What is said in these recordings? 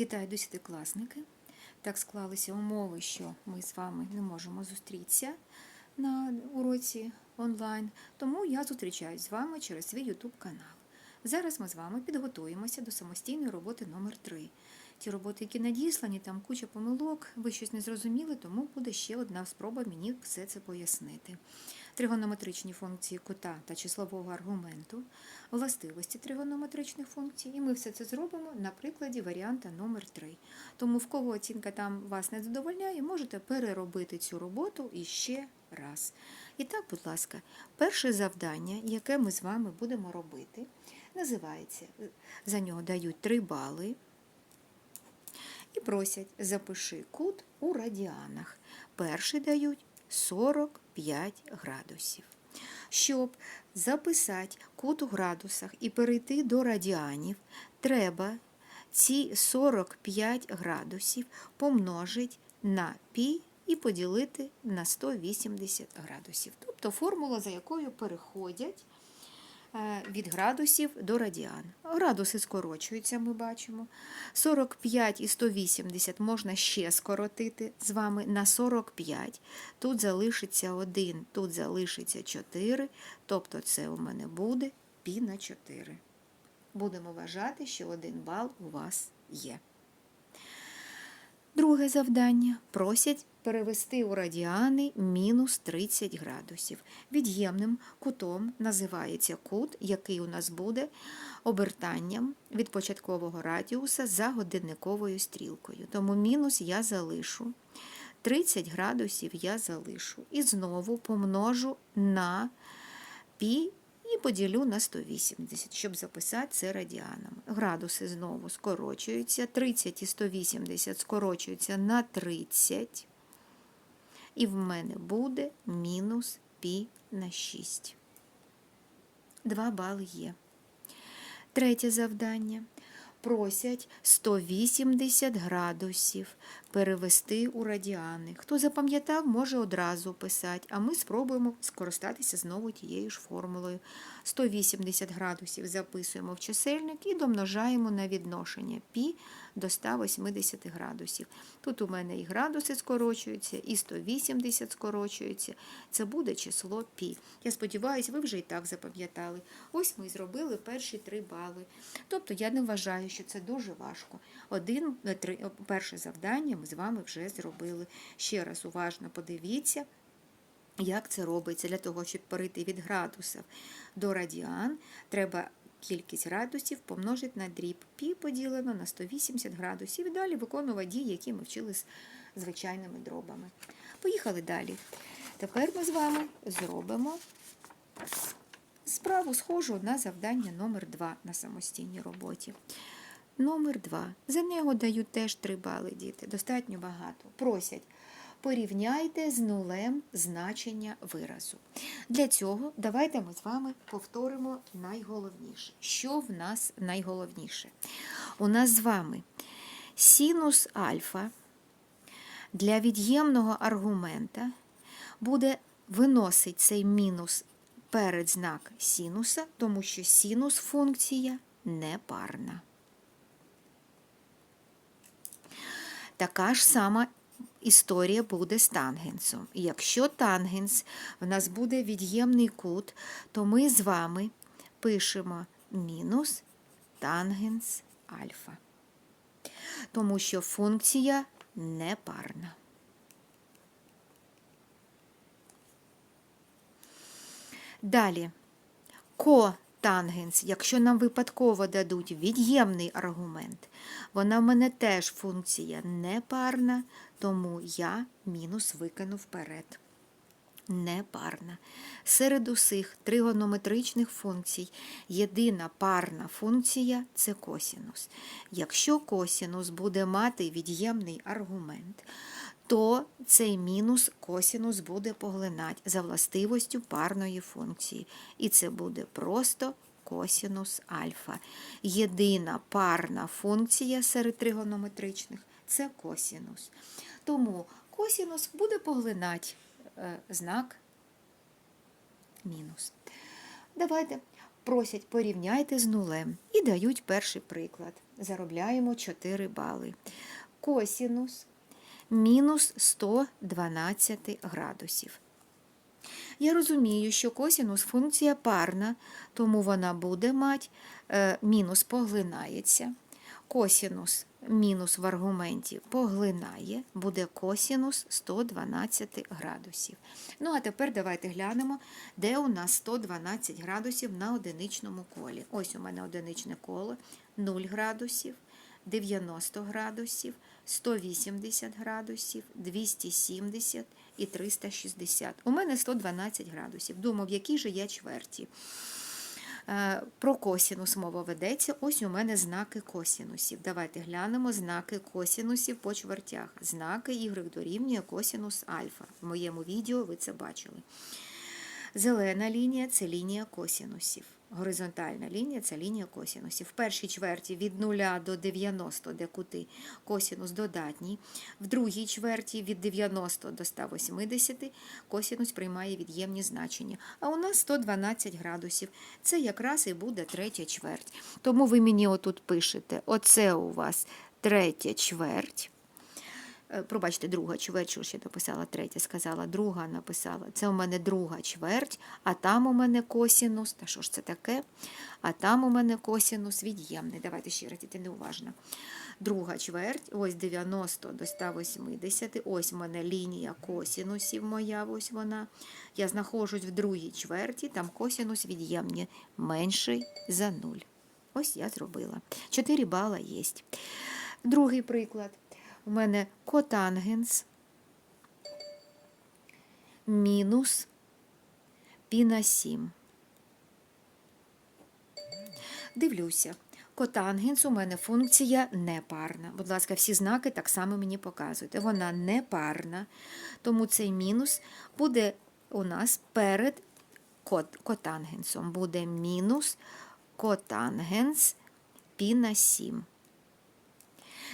Вітаю десятикласники. Так склалися умови, що ми з вами не можемо зустрітися на уроці онлайн, тому я зустрічаюсь з вами через свій YouTube канал. Зараз ми з вами підготуємося до самостійної роботи номер 3 Ті роботи, які надіслані, там куча помилок, ви щось не зрозуміли, тому буде ще одна спроба мені все це пояснити. Тригонометричні функції кута та числового аргументу, властивості тригонометричних функцій, і ми все це зробимо на прикладі варіанта номер 3 Тому в кого оцінка там вас не задовольняє, можете переробити цю роботу іще раз. І так, будь ласка, перше завдання, яке ми з вами будемо робити, називається, за нього дають 3 бали і просять запиши кут у радіанах. Перший дають 45 градусів. Щоб записати кут у градусах і перейти до радіанів, треба ці 45 градусів помножити на пі і поділити на 180 градусів. Тобто формула, за якою переходять від градусів до радіан. Градуси скорочуються, ми бачимо. 45 і 180 можна ще скоротити з вами на 45. Тут залишиться 1, тут залишиться 4, тобто це у мене буде пі на 4. Будемо вважати, що 1 бал у вас є. Друге завдання. Просять перевести у радіани мінус 30 градусів. Від'ємним кутом називається кут, який у нас буде обертанням від початкового радіуса за годинниковою стрілкою. Тому мінус я залишу. 30 градусів я залишу. І знову помножу на пі і поділю на 180, щоб записати це радіанами. Градуси знову скорочуються. 30 і 180 скорочуються на 30. І в мене буде мінус пі на 6. 2 бали є. Третє завдання. Просять 180 градусів перевести у радіани. Хто запам'ятав, може одразу писати, а ми спробуємо скористатися знову тією ж формулою. 180 градусів записуємо в чисельник і домножаємо на відношення пі до 180 градусів. Тут у мене і градуси скорочуються, і 180 скорочуються. Це буде число пі. Я сподіваюся, ви вже і так запам'ятали. Ось ми зробили перші три бали. Тобто я не вважаю, що це дуже важко. Один, три, перше завдання ми з вами вже зробили. Ще раз уважно подивіться. Як це робиться? Для того, щоб перейти від градусів до радіан, треба кількість градусів помножити на дріб пі поділено на 180 градусів і далі виконувати дії, які ми вчили з звичайними дробами. Поїхали далі. Тепер ми з вами зробимо справу схожу на завдання номер 2 на самостійній роботі. Номер 2. За нього дають теж 3 бали діти. Достатньо багато. Просять. Порівняйте з нулем значення виразу. Для цього давайте ми з вами повторимо найголовніше. Що в нас найголовніше? У нас з вами синус альфа для від'ємного аргумента буде виносить цей мінус перед знак синуса, тому що синус функція непарна. Така ж сама історія буде з тангенсом. І якщо тангенс в нас буде від'ємний кут, то ми з вами пишемо мінус тангенс альфа. Тому що функція непарна. Далі котангенс, якщо нам випадково дадуть від'ємний аргумент, вона в мене теж функція непарна, тому я мінус викину вперед. Непарна. Серед усіх тригонометричних функцій єдина парна функція це косінус. Якщо косінус буде мати від'ємний аргумент, то цей мінус косінус буде поглинати за властивостю парної функції. І це буде просто косінус альфа. Єдина парна функція серед тригонометричних це косінус. Тому косінус буде поглинати е, знак мінус. Давайте просять порівняйте з нулем і дають перший приклад. заробляємо 4 бали. Косінус мінус 112 градусів. Я розумію, що косінус функція парна, тому вона буде мати е, мінус поглинається. Косінус мінус в аргументі поглинає, буде косінус 112 градусів. Ну, а тепер давайте глянемо, де у нас 112 градусів на одиничному колі. Ось у мене одиничне коло 0 градусів, 90 градусів, 180 градусів, 270 і 360. У мене 112 градусів. Думав, в якій же я чверті. Е, Про косінус мова ведеться. Ось у мене знаки косінусів. Давайте глянемо знаки косінусів по чвертях. Знаки Y дорівнює косінус альфа. В моєму відео ви це бачили. Зелена лінія це лінія косінусів. Горизонтальна лінія це лінія косінусів. В першій чверті від 0 до 90, де кути косінус додатній. В другій чверті від 90 до 180 косінус приймає від'ємні значення. А у нас 112 градусів. Це якраз і буде третя чверть. Тому ви мені отут пишете: оце у вас третя чверть. Е, Пробачте, друга чверть, що ще написала третя, сказала, друга написала. Це у мене друга чверть, а там у мене косінус. Та що ж це таке? А там у мене косінус від'ємний. Давайте ще раз, це неуважно. Друга чверть, ось 90 до 180. Ось у мене лінія косінусів моя, ось вона. Я знаходжусь в другій чверті, там косінус від'ємний менший за 0. Ось я зробила. 4 бала є. Другий приклад. У мене котангенс мінус пі на 7. Дивлюся. Котангенс у мене функція непарна. Будь ласка, всі знаки так само мені показуєте. Вона непарна, тому цей мінус буде у нас перед кот, котангенсом. Буде мінус котангенс пі на 7.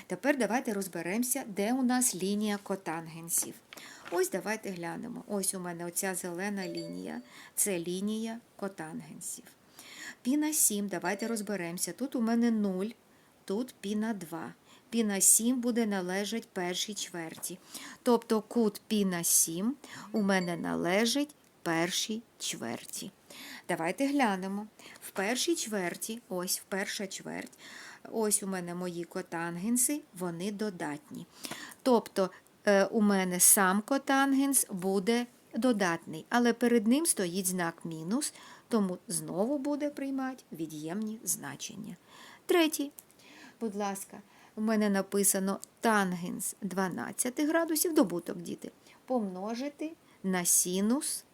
Тепер давайте розберемося, де у нас лінія котангенсів. Ось давайте глянемо. Ось у мене оця зелена лінія це лінія котангенсів. Пі на 7, давайте розберемося. Тут у мене 0, тут пі на 2. Пі на 7 буде належать першій чверті. Тобто кут пі на 7 у мене належить першій чверті. Давайте глянемо. В першій чверті, ось в перша чверть, ось у мене мої котангенси, вони додатні. Тобто е, у мене сам котангенс буде додатний, але перед ним стоїть знак мінус, тому знову буде приймати від'ємні значення. Третій, будь ласка, у мене написано тангенс 12 градусів, добуток діти, помножити на синус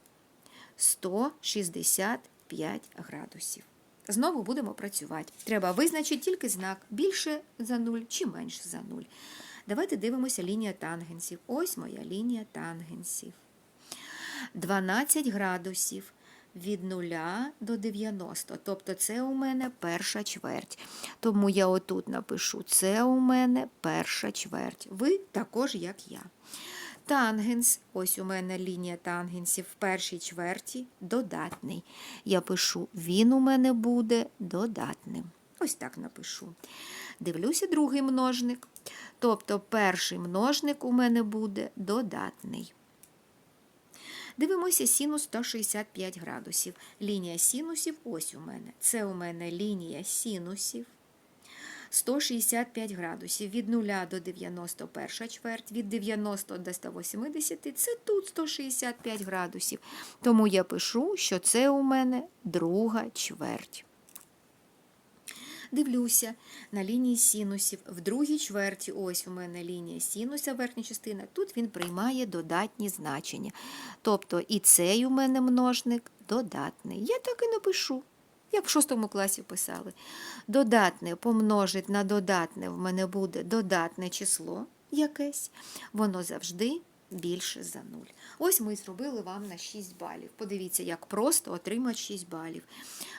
165 градусів. Знову будемо працювати. Треба визначити тільки знак більше за 0 чи менше за 0. Давайте дивимося лінія тангенсів. Ось моя лінія тангенсів. 12 градусів від 0 до 90. Тобто це у мене перша чверть. Тому я отут напишу: це у мене перша чверть. Ви також, як я. Тангенс, ось у мене лінія тангенсів в першій чверті додатний. Я пишу, він у мене буде додатним. Ось так напишу. Дивлюся другий множник. Тобто перший множник у мене буде додатний. Дивимося синус 165 градусів. Лінія синусів ось у мене. Це у мене лінія синусів. 165 градусів від 0 до 91 чверть, від 90 до 180 це тут 165 градусів. Тому я пишу, що це у мене друга чверть. Дивлюся на лінії синусів. В другій чверті, ось у мене лінія синуса, верхня частина, тут він приймає додатні значення. Тобто і цей у мене множник додатний. Я так і напишу як в шостому класі писали. Додатне помножить на додатне в мене буде додатне число якесь, воно завжди більше за 0. Ось ми зробили вам на 6 балів. Подивіться, як просто отримати 6 балів.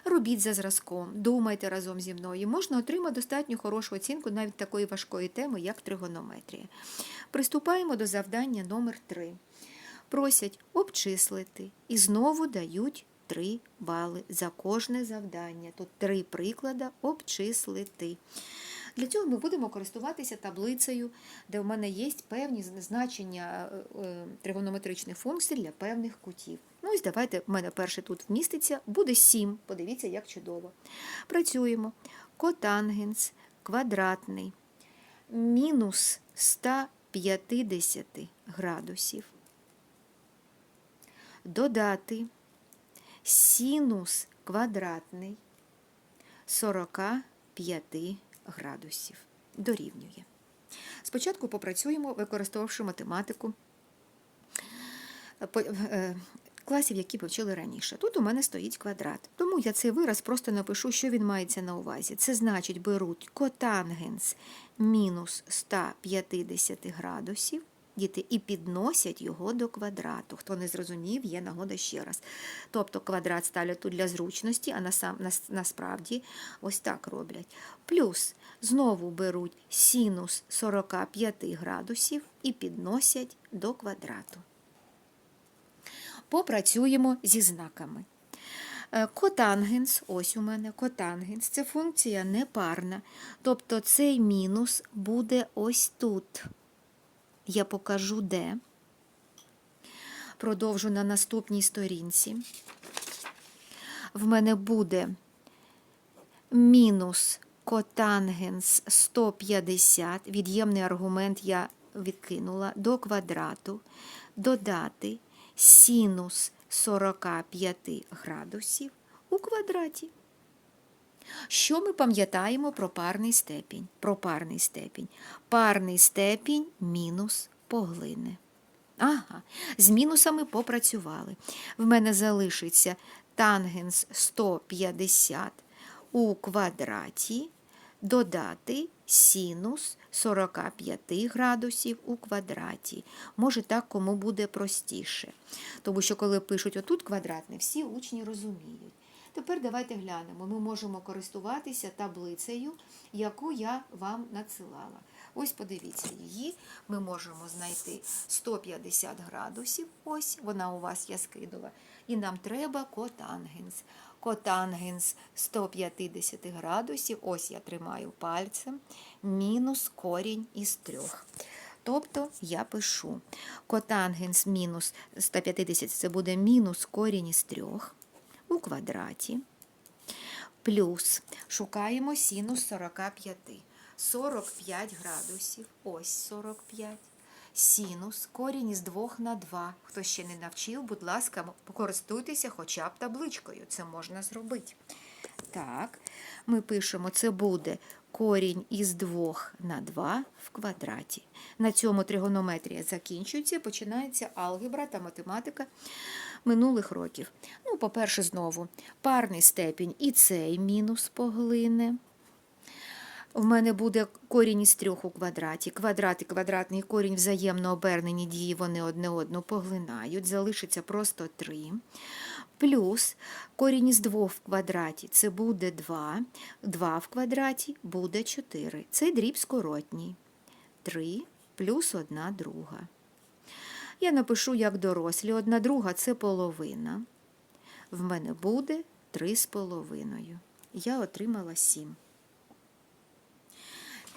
Робіть за зразком, думайте разом зі мною. Можна отримати достатньо хорошу оцінку навіть такої важкої теми, як тригонометрія. Приступаємо до завдання номер 3 Просять обчислити і знову дають 3 бали за кожне завдання. Тут три приклади обчислити. Для цього ми будемо користуватися таблицею, де в мене є певні значення е, е, тригонометричних функцій для певних кутів. Ну, ось давайте, в мене перше тут вміститься, буде 7. Подивіться, як чудово. Працюємо. Котангенс квадратний мінус 150 градусів. Додати синус квадратний 45 градусів. Дорівнює. Спочатку попрацюємо, використовувавши математику е, класів, які ми вчили раніше. Тут у мене стоїть квадрат. Тому я цей вираз просто напишу, що він мається на увазі. Це значить, беруть котангенс мінус 150 градусів. Діти і підносять його до квадрату. Хто не зрозумів, є нагода ще раз. Тобто квадрат ставлять тут для зручності, а насам, нас, насправді ось так роблять. Плюс знову беруть синус 45 градусів і підносять до квадрату. Попрацюємо зі знаками. Е, Котангенс, ось у мене котангенс, це функція непарна. Тобто цей мінус буде ось тут. Я покажу де. Продовжу на наступній сторінці. В мене буде мінус котангенс 150, від'ємний аргумент я відкинула до квадрату, додати синус 45 градусів у квадраті. Що ми пам'ятаємо про парний степінь? Про парний степінь. Парний степінь мінус поглине. Ага, з мінусами попрацювали. В мене залишиться тангенс 150 у квадраті, додати синус 45 градусів у квадраті. Може, так кому буде простіше. Тому що, коли пишуть отут квадрат, не всі учні розуміють. Тепер давайте глянемо. Ми можемо користуватися таблицею, яку я вам надсилала. Ось подивіться її. Ми можемо знайти 150 градусів. Ось вона у вас я скидала. І нам треба котангенс. Котангенс 150 градусів. Ось я тримаю пальцем. Мінус корінь із трьох. Тобто я пишу котангенс мінус 150 це буде мінус корінь із трьох у квадраті. Плюс шукаємо синус 45. 45 градусів. Ось 45. Синус, корінь із 2 на 2. Хто ще не навчив, будь ласка, покористуйтеся хоча б табличкою. Це можна зробити. Так, ми пишемо, це буде корінь із 2 на 2 в квадраті. На цьому тригонометрія закінчується, починається алгебра та математика минулих років. Ну, по-перше, знову парний степінь і цей мінус поглине. В мене буде корінь із трьох у квадраті. Квадрат і квадратний корінь взаємно обернені дії, вони одне одну поглинають. Залишиться просто 3. Плюс корінь із 2 в квадраті це буде 2. 2 в квадраті буде 4. Це дріб скоротній. 3 плюс 1 друга. Я напишу як дорослі. Одна друга це половина. В мене буде 3 з половиною. Я отримала 7.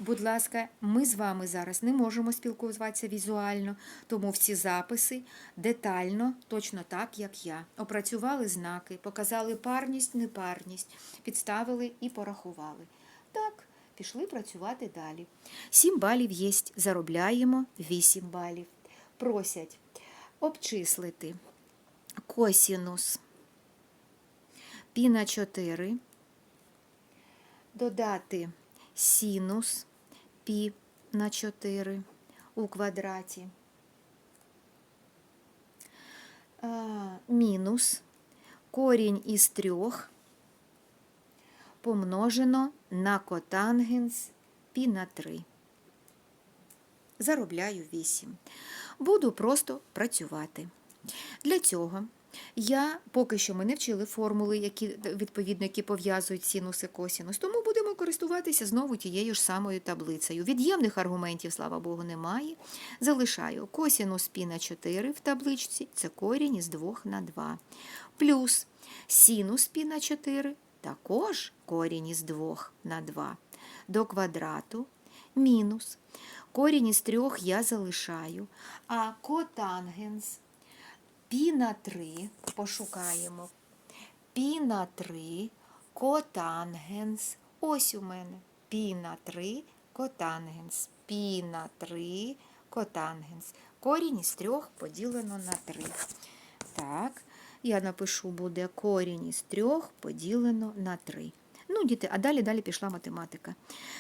Будь ласка, ми з вами зараз не можемо спілкуватися візуально, тому всі записи детально, точно так, як я. Опрацювали знаки, показали парність, непарність, підставили і порахували. Так, пішли працювати далі. 7 балів є, заробляємо 8 балів. Просять обчислити косінус пі на 4, додати синус пі на 4 у квадраті. Мінус корінь із трьох помножено на котангенс пі на 3. Заробляю 8. Буду просто працювати. Для цього я поки що ми не вчили формули, які відповідно які пов'язують синус і косінус, тому будемо користуватися знову тією ж самою таблицею. Від'ємних аргументів, слава Богу, немає. Залишаю косінус пі на 4 в табличці, це корінь із 2 на 2. Плюс синус пі на 4 також корінь із 2 на 2. до квадрату мінус. Корінь із трьох я залишаю, а котангенс пі на 3 пошукаємо. Пі на 3 котангенс. Ось у мене пі на 3 котангенс. Пі на 3 котангенс. Корінь із трьох поділено на 3. Так, я напишу, буде корінь із трьох поділено на 3. Діти, а далі далі пішла математика.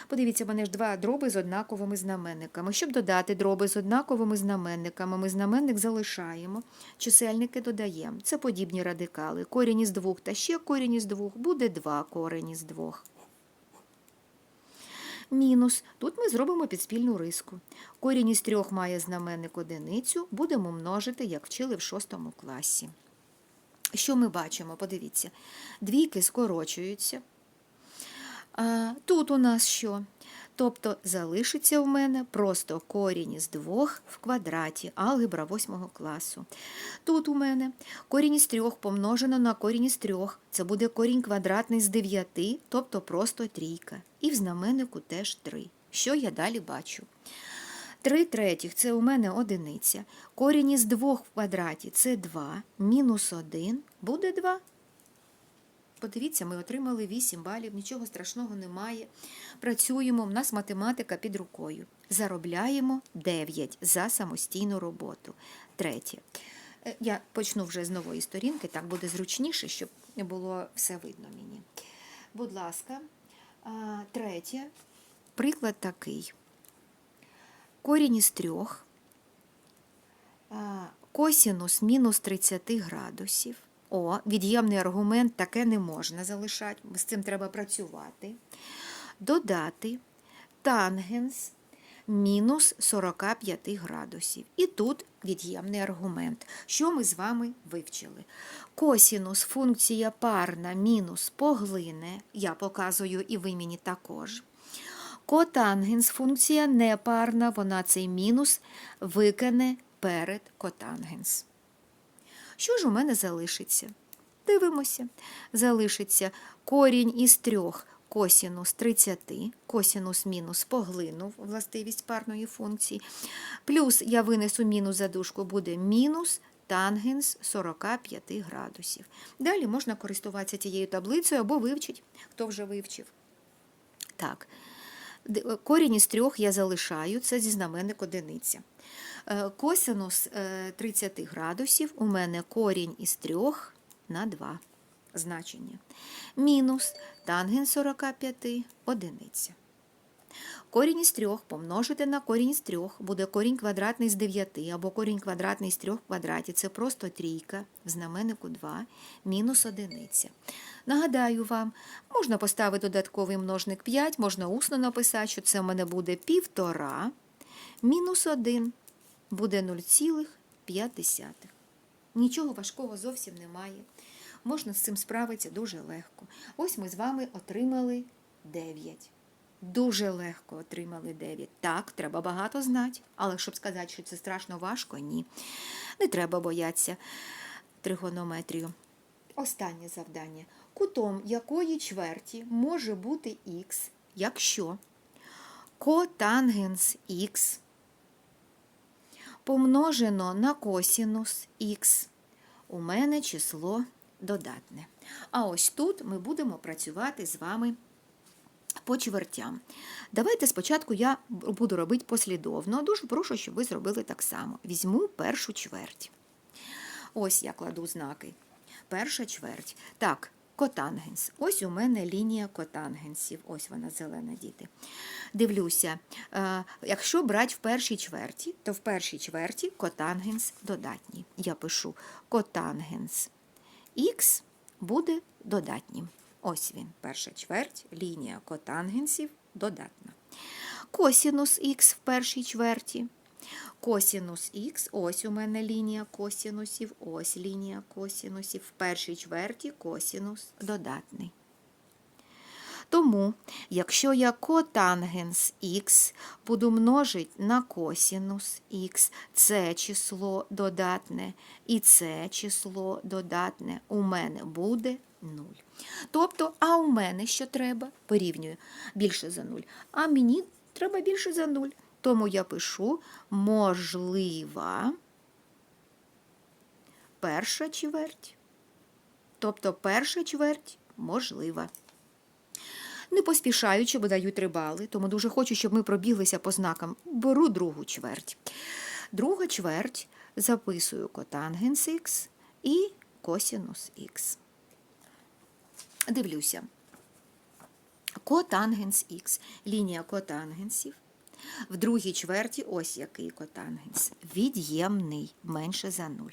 Подивіться, мене ж два дроби з однаковими знаменниками. Щоб додати дроби з однаковими знаменниками, ми знаменник залишаємо, чисельники додаємо. Це подібні радикали. Корінь із двох та ще корінь із двох буде два корінь із двох. Мінус. Тут ми зробимо підспільну риску. Корінь із трьох має знаменник одиницю, будемо множити, як вчили в шостому класі. Що ми бачимо? Подивіться, двійки скорочуються. А, тут у нас що? Тобто залишиться у мене просто корінь із двох в квадраті, алгебра 8 класу. Тут у мене корінь із трьох помножено на корінь із трьох. Це буде корінь квадратний з 9, тобто просто трійка. І в знаменнику теж 3. Що я далі бачу? 3 третіх це у мене одиниця. Корінь із 2 в квадраті це 2, мінус 1 буде 2. Подивіться, ми отримали 8 балів, нічого страшного немає. Працюємо, в нас математика під рукою. Заробляємо 9 за самостійну роботу. Третє. Е, Я почну вже з нової сторінки, так буде зручніше, щоб було все видно мені. Будь ласка, третє. Приклад такий. Корінь із трьох, косінус мінус 30 градусів. О, від'ємний аргумент таке не можна залишати, з цим треба працювати. Додати тангенс мінус 45 градусів. І тут від'ємний аргумент. Що ми з вами вивчили? Косінус функція парна мінус поглине, я показую і ви мені також. Котангенс функція непарна, вона цей мінус викине перед котангенс. Що ж у мене залишиться? Дивимося. Залишиться корінь із трьох косінус 30, косінус мінус поглинув властивість парної функції. Плюс я винесу мінус за дужку, буде мінус тангенс 45 градусів. Далі можна користуватися тією таблицею або вивчить, хто вже вивчив. Так, корінь із трьох я залишаю, це зі знаменник одиниця. Е, Косинус е, 30 градусів у мене корінь із 3 на 2 значення. Мінус тангенс 45 одиниця. Корінь із 3 помножити на корінь із 3 буде корінь квадратний з 9 або корінь квадратний з 3 в квадраті. Це просто трійка в знаменнику 2 мінус одиниця. Нагадаю вам, можна поставити додатковий множник 5, можна усно написати, що це в мене буде півтора мінус 1 буде 0,5. Нічого важкого зовсім немає. Можна з цим справитися дуже легко. Ось ми з вами отримали 9. Дуже легко отримали 9. Так, треба багато знати, але щоб сказати, що це страшно важко, ні. Не треба боятися тригонометрію. Останнє завдання. Кутом якої чверті може бути х, якщо котангенс х помножено на косінус х. У мене число додатне. А ось тут ми будемо працювати з вами по чвертям. Давайте спочатку я буду робити послідовно. Дуже прошу, щоб ви зробили так само. Візьму першу чверть. Ось я кладу знаки. Перша чверть. Так, котангенс. Ось у мене лінія котангенсів. Ось вона зелена, діти. Дивлюся, е, якщо брати в першій чверті, то в першій чверті котангенс додатній. Я пишу котангенс х буде додатнім. Ось він, перша чверть, лінія котангенсів додатна. Косінус х в першій чверті. Косінус х, ось у мене лінія косінусів, ось лінія косінусів. В першій чверті косінус додатний. Тому, якщо я котангенс х буду множити на косінус х, це число додатне і це число додатне у мене буде 0. Тобто, а у мене що треба? Порівнюю більше за 0. А мені треба більше за 0. Тому я пишу можлива перша чверть. Тобто перша чверть можлива. Не поспішаючи, бо даю три бали, тому дуже хочу, щоб ми пробіглися по знакам. Беру другу чверть. Друга чверть записую котангенс х і косінус х. Дивлюся. Котангенс х, лінія котангенсів. В другій чверті ось який котангенс. Від'ємний, менше за 0.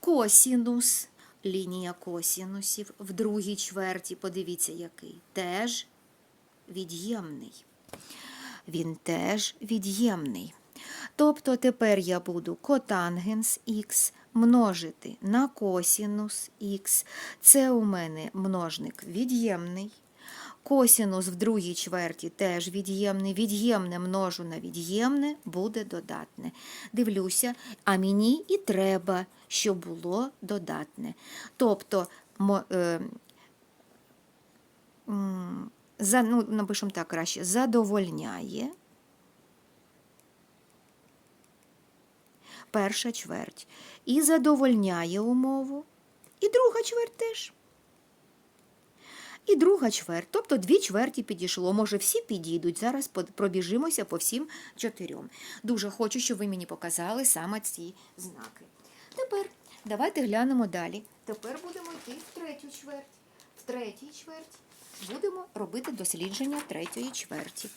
Косінус, лінія косінусів. В другій чверті, подивіться, який. Теж від'ємний. Він теж від'ємний. Тобто тепер я буду котангенс х множити на косінус х. Це у мене множник від'ємний. Косінус в другій чверті теж від'ємний. Від'ємне множу на від'ємне буде додатне. Дивлюся, а мені і треба, щоб було додатне. Тобто, е, за, ну, напишемо так краще, задовольняє. Перша чверть. І задовольняє умову. І друга чверть теж. І друга чверть, тобто дві чверті підійшло. Може, всі підійдуть. Зараз пробіжимося по всім чотирьом. Дуже хочу, щоб ви мені показали саме ці знаки. Тепер давайте глянемо далі. Тепер будемо йти в третю чверть. В третій чверті будемо робити дослідження третьої чверті.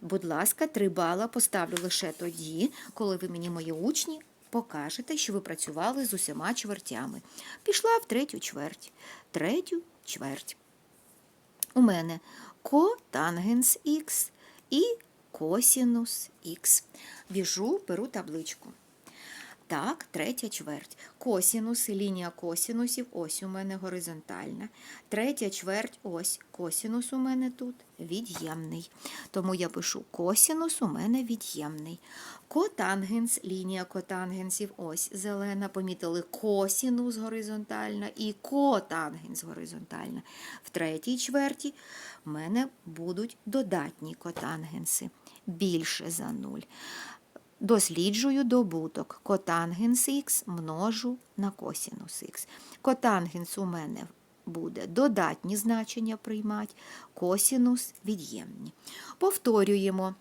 Будь ласка, три бала поставлю лише тоді, коли ви мені, мої учні, покажете, що ви працювали з усіма чвертями. Пішла в третю чверть. Третю чверть. У мене котангенс х і косінус х. Біжу, беру табличку. Так, третя чверть. Косінус, лінія косінусів, ось у мене горизонтальна. Третя чверть, ось косінус у мене тут від'ємний. Тому я пишу косінус у мене від'ємний. Котангенс, лінія котангенсів, ось зелена. Помітили косінус горизонтальна і котангенс горизонтальна. В третій чверті в мене будуть додатні котангенси більше за нуль. Досліджую добуток. Котангенс х множу на косінус х. Котангенс у мене буде додатні значення приймати, косінус від'ємні. Повторюємо.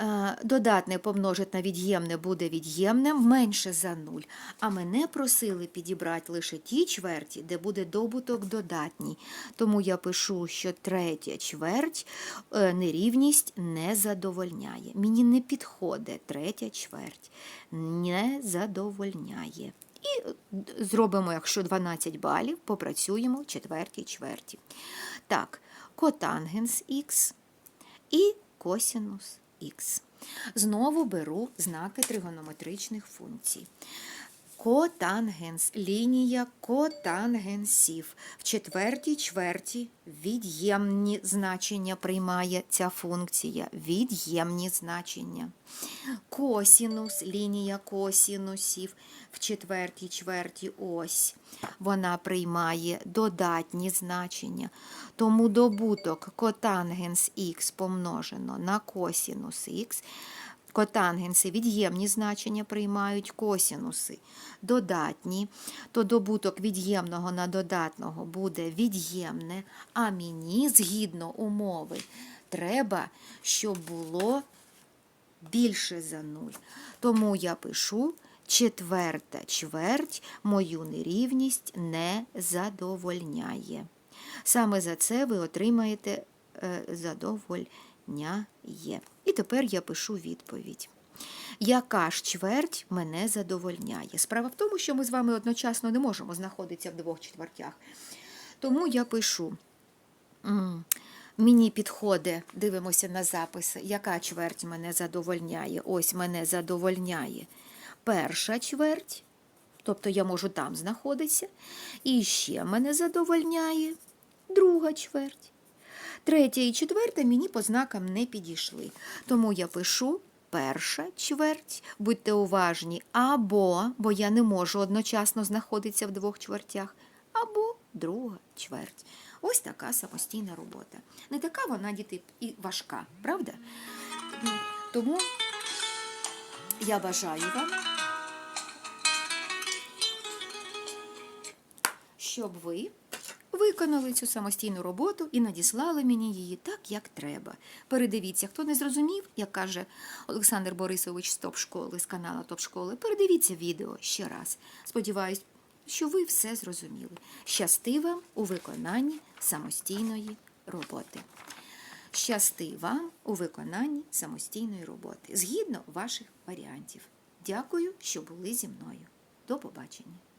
Е, Додатне помножить на від'ємне буде від'ємним менше за 0. А мене просили підібрати лише ті чверті, де буде добуток додатній. Тому я пишу, що третя чверть е, нерівність не задовольняє. Мені не підходить третя чверть. Не задовольняє. І е, зробимо, якщо 12 балів, попрацюємо в четвертій чверті. Так, котангенс х і косінус х. Знову беру знаки тригонометричних функцій. Котангенс, лінія котангенсів. В четвертій чверті від'ємні значення приймає ця функція. Від'ємні значення. Косінус, лінія косінусів. В четвертій чверті ось. Вона приймає додатні значення. Тому добуток котангенс х помножено на косінус х. Котангенси від'ємні значення приймають косінуси додатні, то добуток від'ємного на додатного буде від'ємне, а мені, згідно умови, треба, щоб було більше за нуль. Тому я пишу четверта чверть мою нерівність не задовольняє. Саме за це ви отримаєте е, задовольняє. І тепер я пишу відповідь. Яка ж чверть мене задовольняє? Справа в тому, що ми з вами одночасно не можемо знаходитися в двох четвертях. Тому я пишу. Мені підходить, дивимося на записи, яка чверть мене задовольняє. Ось мене задовольняє перша чверть, тобто я можу там знаходитися. І ще мене задовольняє друга чверть. Третя і четверта мені по знакам не підійшли. Тому я пишу перша чверть, будьте уважні, або, бо я не можу одночасно знаходитися в двох чвертях, або друга чверть. Ось така самостійна робота. Не така вона, діти, і важка, правда? Тому я бажаю вам, щоб ви виконали цю самостійну роботу і надіслали мені її так, як треба. Передивіться, хто не зрозумів, як каже Олександр Борисович з топ-школи, з каналу топ-школи, передивіться відео ще раз. Сподіваюсь, що ви все зрозуміли. Щасти вам у виконанні самостійної роботи. Щасти вам у виконанні самостійної роботи згідно ваших варіантів. Дякую, що були зі мною. До побачення.